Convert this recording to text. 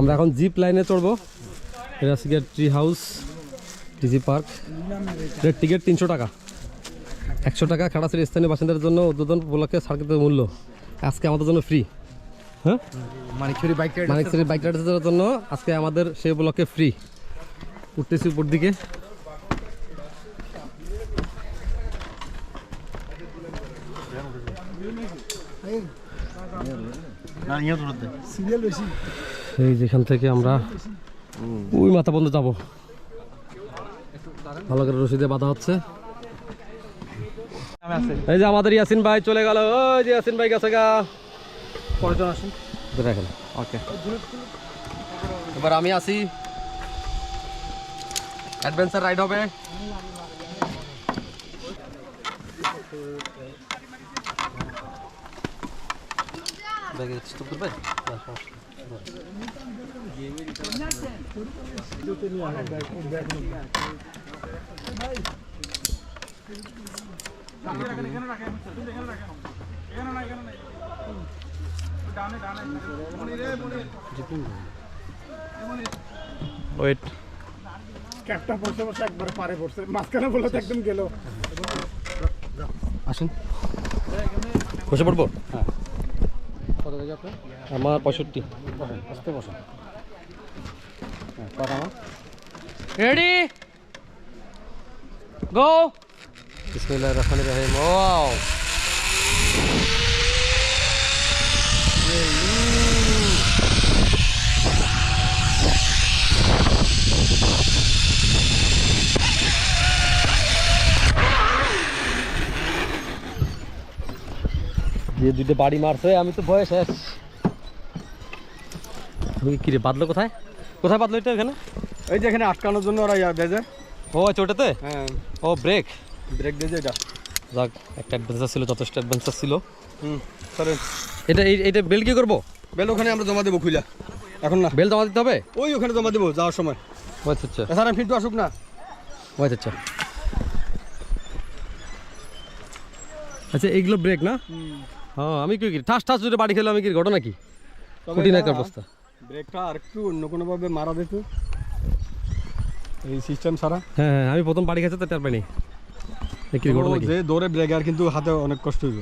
আমরা এখন জিপ লাইনে চড়বো। এটা হচ্ছে গিয়ে ট্রি হাউস ডিজি পার্কের টিকিট তিনশো টাকা। একশো টাকা খাড়াছড়ি স্থানীয় বাসিন্দার জন্য উদ্বোধন উপলক্ষে সার্কিটের মূল্য। আজকে আমাদের জন্য ফ্রি হ্যাঁ? মানিকছড়ি বাইক মানিকচুরি মানিক বাইক রাইডারদের জন্য আজকে আমাদের সেই উপলক্ষে ফ্রি উঠতেছি উপর দিকে না নিয়ে তো দে এই যেখান থেকে আমরা ওই মাথা বন্ধ যাব। ভালো করে রশিদে বাঁধা হচ্ছে। এই যে আমাদের ইয়াসিন ভাই চলে গেল। ওই যে ইয়াসিন ভাই গেছে গা। কয়জন আসুন। দেখেন ওকে। এবার আমি আসি। অ্যাডভেঞ্চার রাইড হবে। ব্যাগে স্টপ করবে। ওয়েট ক্যাপটা বসে বসে একবার পারে পড়ছে। মাঝখানে বলে তো একদম গেল। আসুন। বসে পড়ব? কত কেজি আপনার আমার পঁয়ষট্টি। বসেন আস্তে বসেন। হ্যাঁ কথা আমার? রেডি গো বিসমিল্লাহির রহমানির রহিম। ওয়াও! যে দুটো বাড়ি মারছে আমি তো ভয়ে শেষ। তুমি কি রে বাদলো কোথায়? কোথায় বাদলো এটা এখানে? এই যে এখানে আটকানোর জন্য ওরা ইয়া দেয় ও আচ্ছা ওটাতে? হ্যাঁ। ও ব্রেক ব্রেক দিয়ে যে এটা। যাক একটা অ্যাডভেঞ্চার ছিল যথেষ্ট অ্যাডভেঞ্চার ছিল। হুম এটা এই এটা বেল কি করব? বেল ওখানে আমরা জমা দেবো খুইলা। এখন না। বেল জমা দিতে হবে? ওই ওখানে জমা দেবো যাওয়ার সময়। ও আচ্ছা আচ্ছা। এছাড়া ফিরতে আসুক না। ও আচ্ছা আচ্ছা। আচ্ছা এইগুলো ব্রেক না? হ্যাঁ আমি কি ঠাস ঠাস যদি বাড়ি খেলে আমি কি ঘটনা কি? কঠিন একটা অবস্থা। ব্রেকটা আর একটু অন্য কোনোভাবে মারা দিত এই সিস্টেম সারা হ্যাঁ হ্যাঁ আমি প্রথম বাড়ি খেয়েছি তো তার পাইনি কি ঘটনা কি? যে দৌড়ে ব্রেক আর কিন্তু হাতে অনেক কষ্ট হইব।